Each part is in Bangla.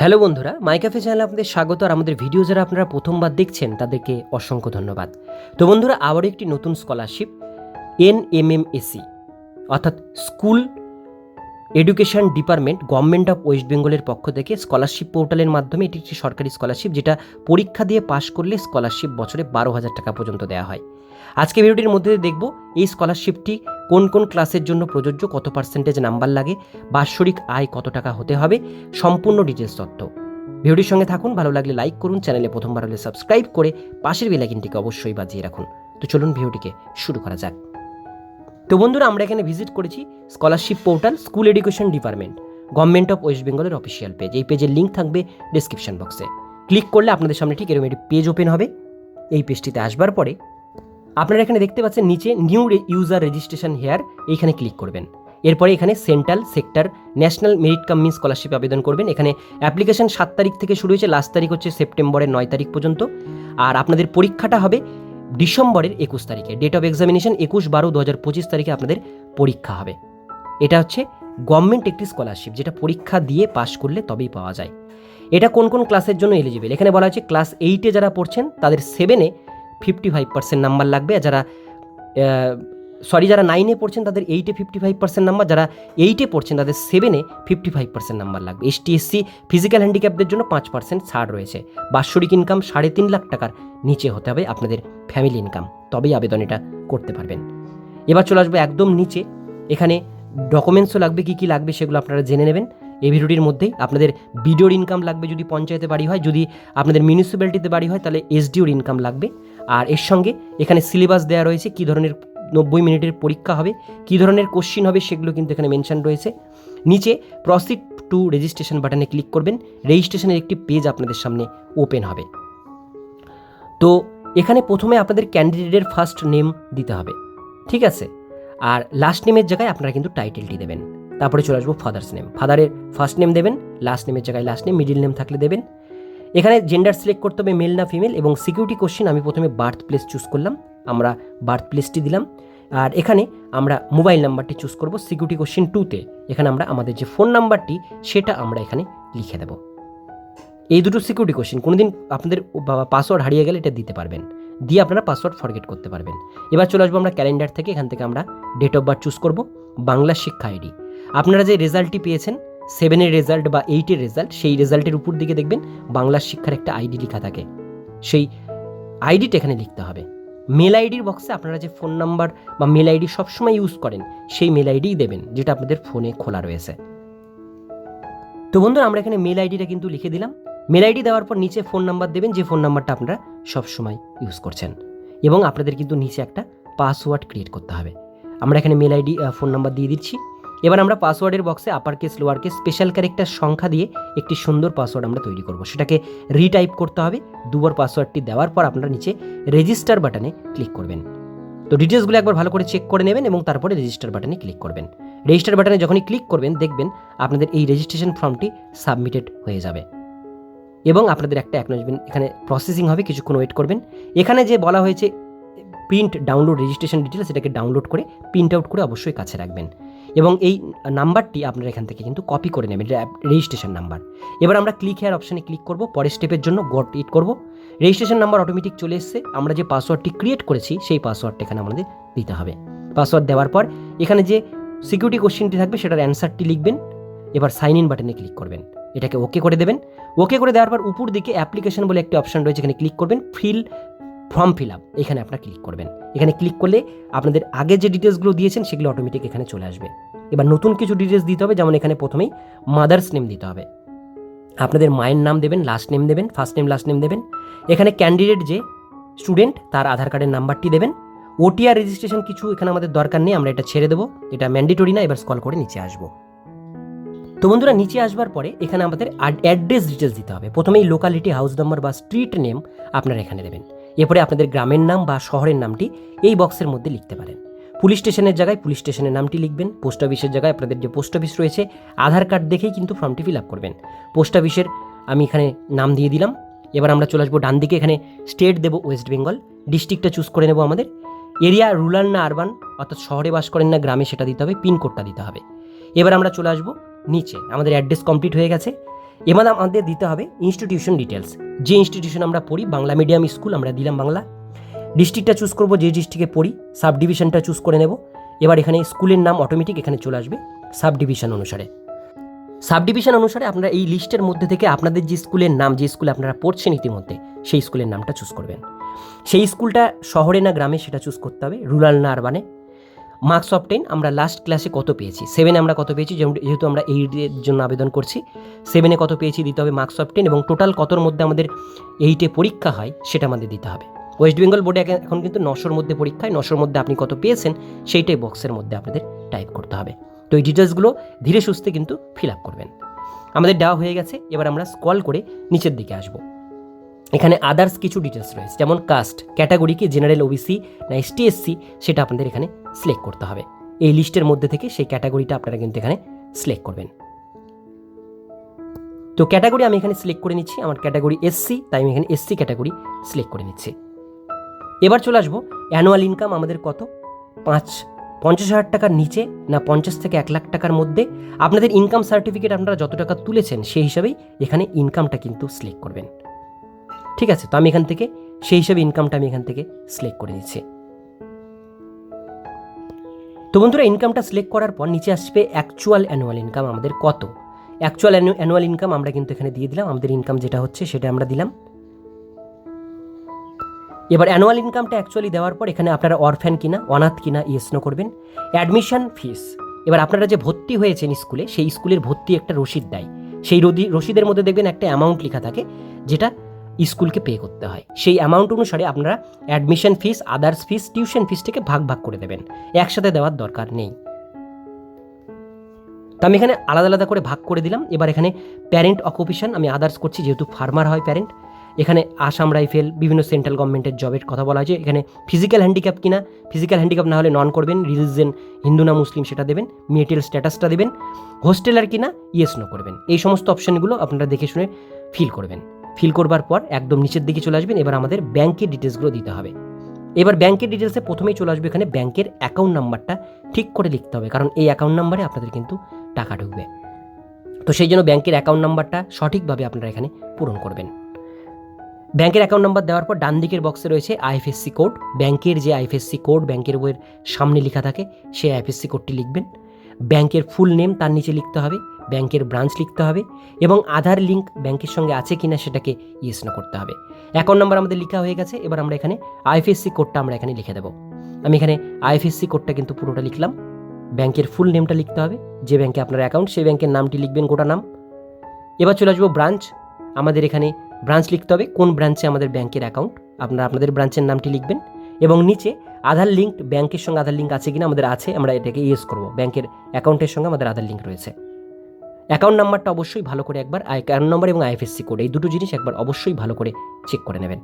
হ্যালো বন্ধুরা, মাইকাফে চ্যানেলে আপনাদের স্বাগত আর আমাদের ভিডিও যারা আপনারা প্রথমবার দেখছেন, তাদেরকে অসংখ্য ধন্যবাদ। তো বন্ধুরা, আবারও একটি নতুন scholarship N M M S E অর্থাৎ school education department, government of West বেঙ্গলের পক্ষ থেকে স্কলারশিপ পোর্টালের মাধ্যমে এটি একটি সরকারি স্কলারশিপ যেটা পরীক্ষা দিয়ে পাশ করলে স্কলারশিপ বছরে বারো হাজার টাকা পর্যন্ত দেওয়া হয়। আজকে ভিডিওটির মধ্যে দেখব, এই স্কলারশিপটি কোন কোন ক্লাসের জন্য প্রযোজ্য, কত পার্সেন্টেজ নাম্বার লাগে, বাৎসরিক আয় কত টাকা হতে হবে, সম্পূর্ণ ডিটেলস তথ্য। ভিডিওটির সঙ্গে থাকুন, ভালো লাগলে লাইক করুন, চ্যানেলে প্রথমবার হলে সাবস্ক্রাইব করে পাশের বেলাইকিনটিকে অবশ্যই বাজিয়ে রাখুন। তো চলুন ভিডিওটিকে শুরু করা যাক। তো বন্ধুরা, আমরা এখানে ভিজিট করেছি scholarship portal school education department government of West বেঙ্গলের অফিসিয়াল পেজ এই পেজের লিঙ্ক থাকবে ডিসক্রিপশন বক্সে ক্লিক করলে আপনাদের সামনে ঠিক এরকম একটি পেজ ওপেন হবে। এই পেজটিতে আসবার পরে আপনারা এখানে দেখতে পাচ্ছেন নিচে নিউ ইউজার রেজিস্ট্রেশন হেয়ার এইখানে ক্লিক করবেন। এরপরে এখানে central sector national merit cum mean scholarship আবেদন করবেন। এখানে অ্যাপ্লিকেশন সাত তারিখ থেকে শুরু হয়েছে লাস্ট তারিখ হচ্ছে সেপ্টেম্বরের নয় তারিখ পর্যন্ত। আর আপনাদের পরীক্ষাটা হবে ডিসেম্বরের একুশ তারিখে। ডেট অফ এক্সামিনেশন একুশ বারো দু হাজার পঁচিশ তারিখে আপনাদের পরীক্ষা হবে। এটা হচ্ছে গভর্নমেন্ট একটি স্কলারশিপ যেটা পরীক্ষা দিয়ে পাশ করলে তবেই পাওয়া যায়। এটা কোন কোন ক্লাসের জন্য এলিজিবল এখানে বলা হচ্ছে ক্লাস এইটে যারা পড়ছেন, তাদের সেভেনে ফিফটি ফাইভ পার্সেন্ট নাম্বার লাগবে। আর যারা সরি যারা নাইনে পড়ছেন, তাদের এইটে ফিফটি ফাইভ পার্সেন্ট নাম্বার যারা এইটে পড়ছেন, তাদের সেভেনে ফিফটি ফাইভ পার্সেন্ট নাম্বার লাগবে এস টি এসসি ফিজিক্যাল হ্যান্ডিক্যাপদের জন্য পাঁচ পার্সেন্ট ছাড় রয়েছে। বাৎসরিক ইনকাম সাড়ে তিন লাখ টাকার নিচে হতে হবে আপনাদের ফ্যামিলি ইনকাম তবেই আবেদন এটা করতে পারবেন। এবার চলে আসব একদম নিচে। এখানে ডকুমেন্টসও লাগবে, কী কী লাগবে সেগুলো আপনারা জেনে নেবেন। এই ভিডিওটির মধ্যেই আপনাদের বিডিওর ইনকাম লাগবে যদি পঞ্চায়েতে বাড়ি হয়। যদি আপনাদের মিউনিসিপ্যালিটিতে বাড়ি হয়, তাহলে এসডিওর ইনকাম লাগবে। আর এর সঙ্গে এখানে সিলেবাস দেওয়া রয়েছে, কী ধরনের নব্বই মিনিটের পরীক্ষা হবে, কী ধরনের কোশ্চিন হবে সেগুলো কিন্তু এখানে মেনশন রয়েছে। নিচে প্রসিড টু রেজিস্ট্রেশন বাটনে ক্লিক করবেন রেজিস্ট্রেশনের একটি পেজ আপনাদের সামনে ওপেন হবে। তো এখানে প্রথমে আপনাদের ক্যান্ডিডেটের ফার্স্ট নেম দিতে হবে, ঠিক আছে? আর লাস্ট নেমের জায়গায় আপনারা কিন্তু টাইটেলটি দেবেন। তারপরে চলে আসব ফাদার্স নেম ফাদারের ফার্স্ট নেম দেবেন লাস্ট নেমের জায়গায় লাস্ট নেম মিডিল নেম থাকলে দেবেন। এখানে জেন্ডার সিলেক্ট করতে হবে মেল না ফিমেল এবং সিকিউরিটি কোশ্চেন আমি প্রথমে বার্থ প্লেস চুজ করলাম, আমরা বার্থ প্লেসটি দিলাম। আর এখানে আমরা মোবাইল নাম্বারটি চুজ করব সিকিউরিটি কোশ্চেন টুতে এখানে আমরা আমাদের যে ফোন নাম্বারটি সেটা আমরা এখানে লিখে দেব। এই দুটো সিকিউরিটি কোশ্চেন কোনোদিন আপনাদের পাসওয়ার্ড হারিয়ে গেলে এটা দিতে পারবেন। দিয়ে আপনারা পাসওয়ার্ড ফরগেট করতে পারবেন। এবার চলে আসব আমরা ক্যালেন্ডার থেকে, এখান থেকে আমরা ডেট অফ বার্থ চুজ করব, বাংলা শিক্ষা আইডি আপনারা যে রেজাল্টটি পেয়েছেন সেভেনের রেজাল্ট বা এইটের রেজাল্ট, সেই রেজাল্টের উপর দিকে দেখবেন বাংলা শিক্ষার একটা আইডি লেখা থাকে। সেই আইডিটা এখানে লিখতে হবে। মেল আইডির বক্সে আপনারা যে ফোন নাম্বার বা মেল আইডি সবসময় ইউজ করেন, সেই মেল আইডিই দেবেন, যেটা আপনাদের ফোনে খোলা রয়েছে। তো বন্ধুরা, আমরা এখানে মেল আইডিটা কিন্তু লিখে দিলাম। মেল আইডি দেওয়ার পর নিচে ফোন নাম্বার দেবেন, যে ফোন নাম্বারটা আপনারা সবসময় ইউজ করছেন। এবং আপনাদের কিন্তু নিচে একটা পাসওয়ার্ড ক্রিয়েট করতে হবে। আমরা এখানে মেল আইডি ফোন নাম্বার দিয়ে দিচ্ছি। এবার আমরা পাসওয়ার্ডের বক্সে upper case lower case special character সংখ্যা দিয়ে একটি সুন্দর পাসওয়ার্ড আমরা তৈরি করব। সেটাকে রিটাইপ করতে হবে। দুবার পাসওয়ার্ডটি দেওয়ার পর আপনারা নিচে রেজিস্টার বাটনে ক্লিক করবেন। তো ডিটেলসগুলো একবার ভালো করে চেক করে নেবেন এবং তারপরে রেজিস্টার বাটনে ক্লিক করবেন। রেজিস্টার বাটনে যখনই ক্লিক করবেন, দেখবেন আপনাদের এই রেজিস্ট্রেশন ফর্মটি সাবমিটেড হয়ে যাবে। এবং আপনাদের একটা অ্যাকনোলজমেন্ট এখানে প্রসেসিং হবে, কিছুক্ষণ ওয়েট করবেন। এখানে যে বলা হয়েছে প্রিন্ট ডাউনলোড রেজিস্ট্রেশন ডিটেলস সেটাকে ডাউনলোড করে প্রিন্ট আউট করে অবশ্যই কাছে রাখবেন। এবং এই নাম্বারটি আপনারা এখান থেকে কিন্তু কপি করে নেবেন রেজিস্ট্রেশন নাম্বার এবার আমরা ক্লিক হেয়ার অপশানে ক্লিক করব, পরের স্টেপের জন্য গট ইট করব। রেজিস্ট্রেশন নাম্বার অটোমেটিক চলে এসছে, আমরা যে পাসওয়ার্ডটি ক্রিয়েট করেছি, সেই পাসওয়ার্ডটা এখানে আমাদের দিতে হবে। পাসওয়ার্ড দেওয়ার পর এখানে যে সিকিউরিটি কোশ্চেনটি থাকবে, সেটার অ্যান্সারটি লিখবেন। এবার সাইন ইন বাটনে ক্লিক করবেন। এটাকে ওকে করে দেবেন। ওকে করে দেওয়ার পর উপর দিকে অ্যাপ্লিকেশন বলে একটি অপশন রয়েছে, এখানে ক্লিক করবেন ফিল ফর্ম ফিল আপ, এখানে আপনারা ক্লিক করবেন। এখানে ক্লিক করলে আপনাদের আগে যে ডিটেলসগুলো দিয়েছেন সেগুলো অটোমেটিক এখানে চলে আসবে। এবার নতুন কিছু ডিটেলস দিতে হবে, যেমন এখানে প্রথমেই মাদার্স নেম দিতে হবে। আপনাদের মায়ের নাম দেবেন লাস্ট নেম দেবেন ফার্স্ট নেম লাস্ট নেম দেবেন। এখানে ক্যান্ডিডেট যে স্টুডেন্ট তার আধার কার্ডের নাম্বারটি দেবেন। ওটিআর রেজিস্ট্রেশন কিছু এখানে আমাদের দরকার নেই, আমরা এটা ছেড়ে দেবো। এটা ম্যান্ডেটরি না, এবার স্কল করে নিচে আসব। তো বন্ধুরা, নিচে আসবার পরে এখানে আমাদের অ্যাড্রেস ডিটেলস দিতে হবে। প্রথমেই লোকালিটি হাউস নাম্বার বা স্ট্রিট নেম আপনারা এখানে দেবেন। এরপরে আপনাদের গ্রামের নাম বা শহরের নামটি এই বক্সের মধ্যে লিখতে পারেন। পুলিশ স্টেশনের জায়গায় পুলিশ স্টেশনের নামটি লিখবেন। পোস্ট অফিসের জায়গায় আপনাদের যে পোস্ট অফিস রয়েছে, আধার কার্ড দেখেই কিন্তু ফর্মটি ফিল আপ করবেন। পোস্ট অফিসের আমি এখানে নাম দিয়ে দিলাম। এবার আমরা চলে আসব ডান দিকে, এখানে স্টেট দেবো ওয়েস্ট বেঙ্গল। ডিস্ট্রিক্টটা চুজ করে নেব আমাদের। এরিয়া রুরাল না আরবান, অর্থাৎ শহরে বাস করেন না, গ্রামে সেটা দিতে হবে, পিনকোডটা দিতে হবে। এবার আমরা চলে আসব নিচে। আমাদের অ্যাড্রেস কমপ্লিট হয়ে গেছে। এবার আমাদের দিতে হবে ইনস্টিটিউশন ডিটেলস যে ইনস্টিটিউশন আমরা পড়ি, বাংলা মিডিয়াম স্কুল আমরা দিলাম বাংলা। ডিস্ট্রিক্টটা চুজ করব, যে ডিস্ট্রিক্টে পড়ি সাব ডিভিশনটা চুজ করে নেব। এবার এখানে স্কুলের নাম অটোমেটিক এখানে চলে আসবে সাব ডিভিশন অনুসারে। সাব ডিভিশন অনুসারে আপনারা এই লিস্টের মধ্যে থেকে আপনাদের যে স্কুলের নাম, যে স্কুলে আপনারা পড়ছেন ইতিমধ্যে, সেই স্কুলের নামটা চুজ করবেন। সেই স্কুলটা শহরে না গ্রামে সেটা চুজ করতে হবে রুরাল না আরবানে মার্কস অফ টেন আমরা লাস্ট ক্লাসে কত পেয়েছি? সেভেনে আমরা কত পেয়েছি? যেহেতু আমরা এইটের জন্য আবেদন করছি সেভেনে কত পেয়েছি দিতে হবে মার্কস অফ টেন এবং টোটাল কতর মধ্যে আমাদের এইটে পরীক্ষা হয় সেটা আমাদের দিতে হবে। ওয়েস্ট বেঙ্গল বোর্ডে এখন- এখন কিন্তু নশোর মধ্যে পরীক্ষায় নশোর মধ্যে আপনি কত পেয়েছেন সেইটাই বক্সের মধ্যে আপনাদের টাইপ করতে হবে। তো এই ডিটেলসগুলো ধীরে সুস্থে কিন্তু ফিল আপ করবেন। আমাদের দেওয়া হয়ে গেছে, এবার আমরা স্কল করে নিচের দিকে আসব। এখানে আদার্স কিছু ডিটেলস রয়েছে, যেমন কাস্ট ক্যাটাগরি কি জেনারেল ওবিসি না এসটি এসসি সেটা আপনাদের এখানে সিলেক্ট করতে হবে। এই লিস্টের মধ্যে থেকে সেই ক্যাটাগরিটা আপনারা কিন্তু এখানে সিলেক্ট করবেন। তো ক্যাটাগরি আমি এখানে সিলেক্ট করে নিচ্ছি, আমার ক্যাটাগরি এসসি তাই আমি এখানে এসসি ক্যাটাগরি সিলেক্ট করে নিচ্ছি। এবার চলে আসব অ্যানুয়াল ইনকাম আমাদের কত? পাঁচ, পঞ্চাশ হাজার টাকার নিচে না পঞ্চাশ থেকে এক লাখ টাকার মধ্যে? আপনাদের ইনকাম সার্টিফিকেট আপনারা যত টাকা তুলেছেন সেই হিসাবেই এখানে ইনকামটা কিন্তু সিলেক্ট করবেন। ঠিক আছে, তো আমি এখান থেকে সেই হিসাবে ইনকামটা আমি এখান থেকে সিলেক্ট করে নিচ্ছি তো বন্ধুরা ইনকামটা সিলেক্ট করার পর নিচে আসবে অ্যাকচুয়াল অ্যানুয়াল ইনকাম আমাদের কত? অ্যাকচুয়াল অ্যানুয়াল ইনকাম আমরা কিন্তু এখানে দিয়ে দিলাম, আমাদের ইনকাম যেটা হচ্ছে সেটা আমরা দিলাম। এবার অ্যানুয়াল ইনকামটা অ্যাকচুয়ালি দেওয়ার পর এখানে আপনারা অরফ্যান কিনা, অনাথ কিনা ইয়েস নো করবেন। অ্যাডমিশন ফিস এবার আপনারা যে ভর্তি হয়েছেন স্কুলে, সেই স্কুলের ভর্তি একটা রসিদ দেয়। সেই রদি- রসিদের মধ্যে দেখবেন একটা অ্যামাউন্ট লেখা থাকে, যেটা স্কুলকে পে করতে হয়। সেই অ্যামাউন্ট অনুসারে আপনারা admission fees others fees tuition ফিসটাকে ভাগ ভাগ করে দেবেন। একসাথে দেওয়ার দরকার নেই। তো আমি এখানে আলাদা আলাদা করে ভাগ করে দিলাম। এবার এখানে প্যারেন্ট অকুপেশন আমি আদার্স করছি যেহেতু ফার্মার হয় প্যারেন্ট এখানে আসাম রাইফেল বিভিন্ন সেন্ট্রাল গভর্নমেন্টের জবের কথা বলা হয়েছে। এখানে ফিজিক্যাল হ্যান্ডিক্যাপ কিনা ফিজিক্যাল হ্যান্ডিক্যাপ না হলে নন করবেন। রিলিজন হিন্দু না মুসলিম সেটা দেবেন। মেটেরিয়াল স্ট্যাটাসটা দেবেন। হোস্টেলার কিনা ইয়েস নো করবেন। এই সমস্ত অপশানগুলো আপনারা দেখে শুনে ফিল করবেন। ফিল করবার পর একদম নিচের দিকে চলে আসবেন, এবার আমাদের ব্যাংকের ডিটেলসগুলো দিতে হবে। এবার ব্যাংকের ডিটেলসে প্রথমেই চলে আসবে এখানে ব্যাংকের অ্যাকাউন্ট নাম্বারটা ঠিক করে লিখতে হবে, কারণ এই অ্যাকাউন্ট নাম্বারে আপনাদের কিন্তু টাকা ঢুকবে। তো সেই জন্য ব্যাংকের অ্যাকাউন্ট নাম্বারটা সঠিকভাবে আপনারা এখানে পূরণ করবেন। ব্যাংকের অ্যাকাউন্ট নাম্বার দেওয়ার পর ডান দিকের বক্সে রয়েছে আইএফএসসি কোড ব্যাংকের যে আইএফএসসি কোড ব্যাংকের বইয়ের সামনে লেখা থাকে, সেই আইএফএসসি কোডটি লিখবেন। ব্যাংকের ফুল নেম তার নিচে লিখতে হবে। ব্যাংকের ব্রাঞ্চ লিখতে হবে এবং আধার লিঙ্ক ব্যাংকের সঙ্গে আছে কি না সেটাকে ইয়েস না করতে হবে। অ্যাকাউন্ট নাম্বার আমাদের লেখা হয়ে গেছে, এবার আমরা এখানে আইএফএসসি কোডটা আমরা এখানে লিখে দেবো। আমি এখানে আইএফএসসি কোডটা কিন্তু পুরোটা লিখলাম, ব্যাংকের ফুল নেমটা লিখতে হবে, যে ব্যাংকে আপনার অ্যাকাউন্ট সেই ব্যাংকের নামটি লিখবেন গোটা নাম। এবার চলে আসব ব্রাঞ্চ আমাদের এখানে ব্রাঞ্চ লিখতে হবে, কোন ব্রাঞ্চে আমাদের ব্যাংকের অ্যাকাউন্ট আপনারা আপনাদের ব্রাঞ্চের নামটি লিখবেন এবং নিচে আধার লিঙ্ক ব্যাংকের সঙ্গে আধার লিঙ্ক আছে কিনা আমাদের আছে, আমরা এটাকে ইউজ করব, ব্যাংকের অ্যাকাউন্টের সঙ্গে আমাদের আধার লিঙ্ক রয়েছে। অ্যাকাউন্ট নাম্বারটা অবশ্যই ভালো করে একবার অ্যাকাউন্ট নাম্বার এবং আইএফএসসি কোড এই দুটো জিনিস একবার অবশ্যই ভালো করে চেক করে নেবেন।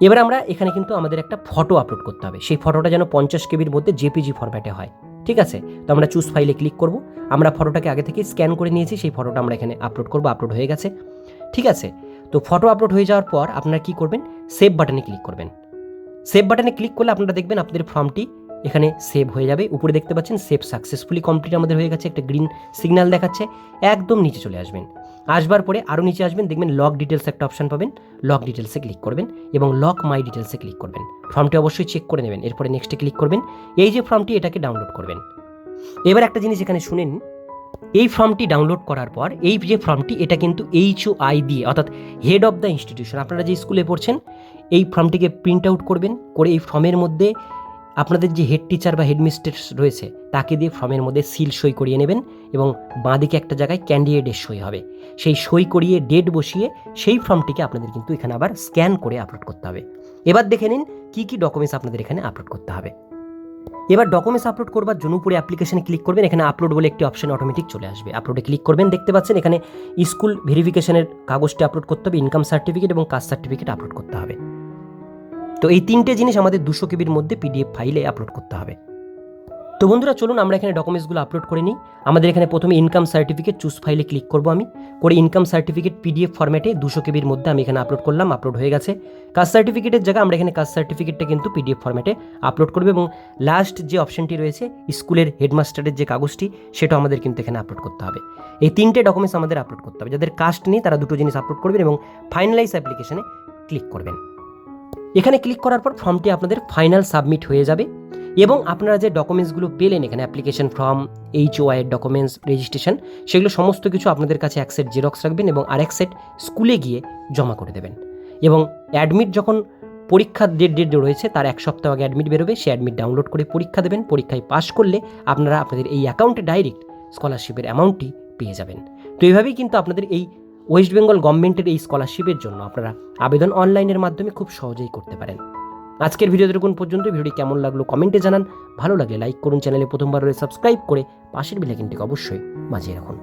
এবার আমরা এখানে কিন্তু আমাদের একটা ফটো আপলোড করতে হবে। সেই ফটোটা যেন পঞ্চাশ কেবির মধ্যে জেপিজি ফরম্যাটে হয়। ঠিক আছে? তো আমরা চুজ ফাইলে ক্লিক করব। আমরা ফটোটাকে আগে থেকে স্ক্যান করে নিয়েছি। সেই ফটোটা আমরা এখানে আপলোড করব আপলোড হয়ে গেছে। ঠিক আছে? তো ফটো আপলোড হয়ে যাওয়ার পর আপনারা কি করবেন? সেভ বাটনে ক্লিক করবেন। সেভ বাটনে ক্লিক করলে আপনারা দেখবেন আপনাদের ফর্মটি এখানে সেভ হয়ে যাবে। উপরে দেখতে পাচ্ছেন সেভ সাকসেসফুলি কমপ্লিট আমাদের হয়ে গেছে। একটা গ্রিন সিগন্যাল দেখাচ্ছে। একদম নিচে চলে আসবেন। আসবার পরে আরও নিচে আসবেন। দেখবেন লক ডিটেলস একটা অপশন পাবেন। লক ডিটেলসে ক্লিক করবেন এবং লক মাই ডিটেলসে ক্লিক করবেন। ফর্মটি অবশ্যই চেক করে নেবেন। এরপরে নেক্সটে ক্লিক করবেন। এই যে ফর্মটি এটাকে ডাউনলোড করবেন। এবার একটা জিনিস এখানে শুনেন। এই ফর্মটি ডাউনলোড করার পর এই যে ফর্মটি এটা কিন্তু এইচ ও আই দিয়ে অর্থাৎ হেড অফ দ্য ইনস্টিটিউশন আপনারা যে স্কুলে পড়ছেন, এই ফর্মটিকে প্রিন্ট আউট করবেন। করে এই ফর্মের মধ্যে আপনাদের যে হেড টিচার বা হেডমিস্ট্রেস রয়েছে, তাকে দিয়ে ফর্মের মধ্যে সিল সই করিয়ে নেবেন এবং বাঁদিকে একটা জায়গায় ক্যান্ডিডেটের সই হবে। সেই সই করিয়ে ডেট বসিয়ে সেই ফর্মটিকে আপনাদের কিন্তু এখানে আবার স্ক্যান করে আপলোড করতে হবে। এবার দেখে নিন কী কী ডকুমেন্টস আপনাদের এখানে আপলোড করতে হবে। এবার ডকুমেন্টস আপলোড করবার জন্য উপরে অ্যাপ্লিকেশনে ক্লিক করবেন, এখানে আপলোড বলে একটি অপশন অটোমেটিক চলে আসবে। আপলোডে ক্লিক করবেন, দেখতে পাচ্ছেন এখানে স্কুল ভেরিফিকেশনের কাগজটি আপলোড করতে হবে ইনকাম সার্টিফিকেট এবং কাস্ট সার্টিফিকেট আপলোড করতে হবে। তো এই তিনটে জিনিস আমাদের দুশো কেবির মধ্যে পিডিএফ ফাইলে আপলোড করতে হবে। তো বন্ধুরা, চলুন আমরা এখানে ডকুমেন্টসগুলো আপলোড করে নিই। আমাদের এখানে প্রথমে ইনকাম সার্টিফিকেট চুজ ফাইলে ক্লিক করব আমি। করে ইনকাম সার্টিফিকেট পিডিএফ ফরম্যাটে দুশো কেবির মধ্যে আমি এখানে আপলোড করলাম আপলোড হয়ে গেছে। কাস্ট সার্টিফিকেটের জায়গায় আমরা এখানে কাস্ট সার্টিফিকেটটা কিন্তু পিডিএফ ফরম্যাটে আপলোড করবে এবং লাস্ট যে অপশনটি রয়েছে, স্কুলের হেডমাস্টারের যে কাগজটি, সেটাও আমাদের কিন্তু এখানে আপলোড করতে হবে। এই তিনটে ডকুমেন্টস আমাদের আপলোড করতে হবে। যাদের কাস্ট নেই, তারা দুটো জিনিস আপলোড করবেন এবং ফাইনালাইজ অ্যাপ্লিকেশনে ক্লিক করবেন। এখানে ক্লিক করার পর ফর্মটি আপনাদের ফাইনাল সাবমিট হয়ে যাবে এবং আপনারা যে ডকুমেন্টসগুলো পেলেন এখানে অ্যাপ্লিকেশন ফর্ম এইচ ওয়াইয়ের ডকুমেন্টস রেজিস্ট্রেশন সেগুলো সমস্ত কিছু আপনাদের কাছে এক সেট জেরক্স রাখবেন এবং আরেক সেট স্কুলে গিয়ে জমা করে দেবেন। এবং অ্যাডমিট যখন পরীক্ষার ডেট ডেট রয়েছে, তার এক সপ্তাহ আগে অ্যাডমিট বেরোবে, সে অ্যাডমিট ডাউনলোড করে পরীক্ষা দেবেন, পরীক্ষায় পাশ করলে আপনারা আপনাদের এই অ্যাকাউন্টে ডাইরেক্ট স্কলারশিপের অ্যামাউন্টটি পেয়ে যাবেন। তো এইভাবেই কিন্তু আপনাদের এই ওয়েস্ট বেঙ্গল গভর্নমেন্টের এই স্কলারশিপের জন্য আপনারা আবেদন অনলাইনের মাধ্যমে খুব সহজেই করতে পারেন। আজকের ভিডিও দেখুন পর্যন্ত। ভিডিওটি কেমন লাগল কমেন্টে জানান। ভালো লাগলে লাইক করুন। চ্যানেলে প্রথমবার হলে সাবস্ক্রাইব করে পাশের বেলাইকিনটিকে অবশ্যই বাজিয়ে রাখুন।